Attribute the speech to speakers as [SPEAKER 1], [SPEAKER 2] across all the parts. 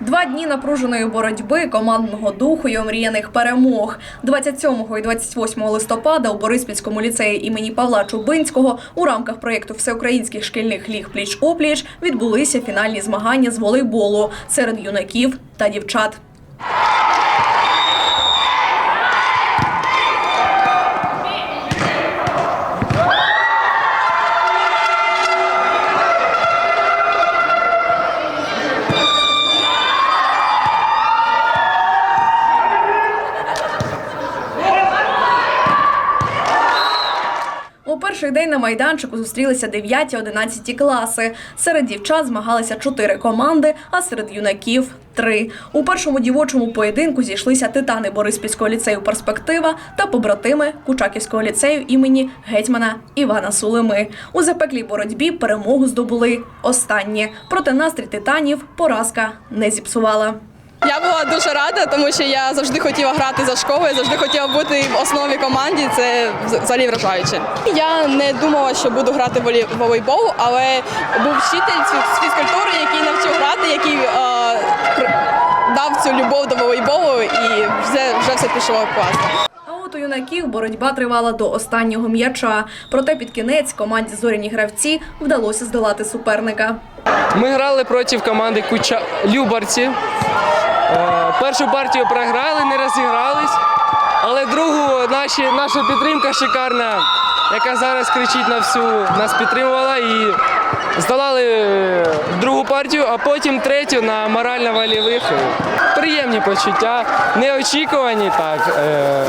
[SPEAKER 1] Два дні напруженої боротьби, командного духу і омріяних перемог. 27 і 28 листопада у Бориспільському ліцеї імені Павла Чубинського у рамках проєкту всеукраїнських шкільних ліг пліч опліч відбулися фінальні змагання з волейболу серед юнаків та дівчат. У перший день на майданчику зустрілися 9-11 класи. Серед дівчат змагалися чотири команди, а серед юнаків три. У першому дівочому поєдинку зійшлися титани Бориспільського ліцею Перспектива та побратими Кучаківського ліцею імені гетьмана Івана Сулими. У запеклій боротьбі перемогу здобули останні. Проте настрій титанів поразка не зіпсувала.
[SPEAKER 2] Я була дуже рада, тому що я завжди хотіла грати за школою, завжди хотіла бути в основі команді. Це взагалі вражаюче. Я не думала, що буду грати в волі- волейбол, але був вчитель з фізкультури, який навчив грати, який е, дав цю любов до волейболу, і вже, вже все пішло класно.
[SPEAKER 1] А от у юнаків боротьба тривала до останнього м'яча. Проте під кінець команді зоряні гравці вдалося здолати суперника.
[SPEAKER 3] Ми грали проти команди Куча... Любарці. Е, Першу партію програли, не розігрались. Але другу наші, наша підтримка шикарна, яка зараз кричить на всю, нас підтримувала і здолали е, другу партію, а потім третю на морально-вольових. Приємні почуття, неочікувані так. Е,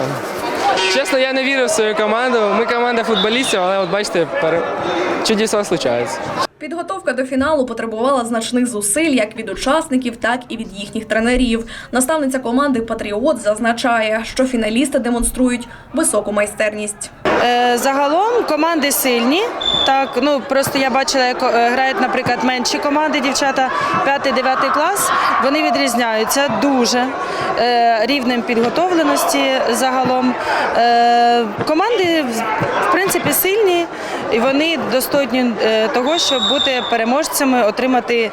[SPEAKER 3] Чесно, я не вірив в свою команду. Ми команда футболістів, але от бачите, чудеса случаються.
[SPEAKER 1] Підготовка до фіналу потребувала значних зусиль як від учасників, так і від їхніх тренерів. Наставниця команди Патріот зазначає, що фіналісти демонструють високу майстерність.
[SPEAKER 4] Е, Загалом команди сильні. Так, ну просто я бачила, як е, грають, наприклад, менші команди, дівчата 5-9 клас. Вони відрізняються дуже е, рівнем підготовленості загалом. Команди в принципі сильні і вони достойні того, щоб бути переможцями, отримати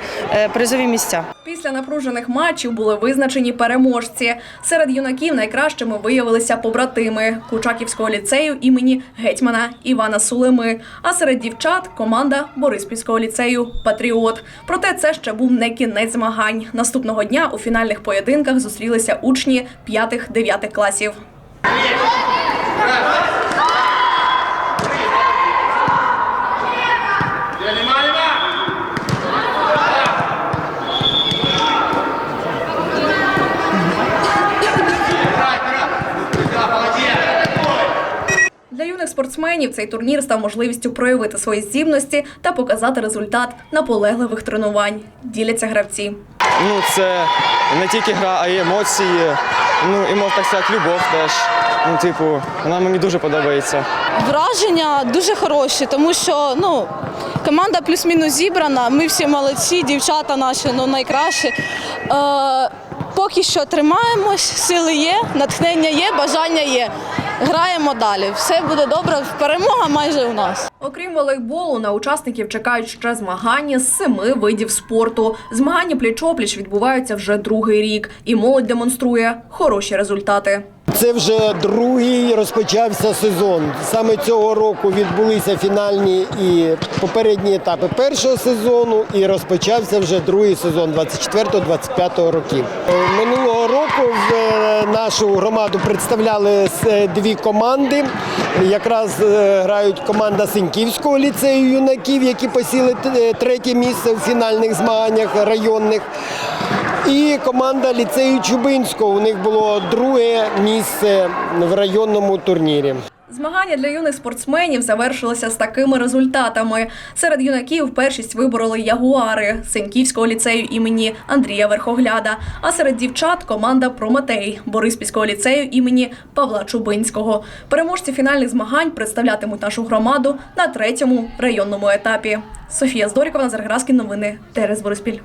[SPEAKER 4] призові місця.
[SPEAKER 1] Після напружених матчів були визначені переможці. Серед юнаків найкращими виявилися побратими Кучаківського ліцею імені гетьмана Івана Сулими. А серед дівчат команда Бориспільського ліцею Патріот. Проте це ще був не кінець змагань. Наступного дня у фінальних поєдинках зустрілися учні 5-9 класів. Для юних спортсменів цей турнір став можливістю проявити свої здібності та показати результат наполегливих тренувань. Діляться гравці.
[SPEAKER 5] Ну, це не тільки гра, а й емоції. Ну і можна так сказати, любов теж. Ну, типу, вона мені дуже подобається.
[SPEAKER 2] Враження дуже хороші, тому що ну, команда плюс-мінус зібрана. Ми всі молодці, дівчата наші ну, найкращі. Е, поки що тримаємось, сили є, натхнення є, бажання є. Граємо далі. Все буде добре. Перемога майже у нас.
[SPEAKER 1] Окрім волейболу, на учасників чекають ще змагання з семи видів спорту. Змагання пліч-опліч відбуваються вже другий рік, і молодь демонструє хороші результати.
[SPEAKER 6] Це вже другий розпочався сезон. Саме цього року відбулися фінальні і попередні етапи першого сезону, і розпочався вже другий сезон 24-25 років. Минулого року в е, нашу громаду представляли е, дві команди. Якраз е, грають команда Синьківського ліцею юнаків, які посіли третє місце у фінальних змаганнях районних. І команда ліцею Чубинського. У них було друге місце в районному турнірі.
[SPEAKER 1] Змагання для юних спортсменів завершилися з такими результатами. Серед юнаків першість вибороли ягуари Сеньківського ліцею імені Андрія Верхогляда. А серед дівчат команда Прометей Бориспільського ліцею імені Павла Чубинського. Переможці фінальних змагань представлятимуть нашу громаду на третьому районному етапі. Софія Здорікова, Назар Граскін, новини ТРС Бориспіль.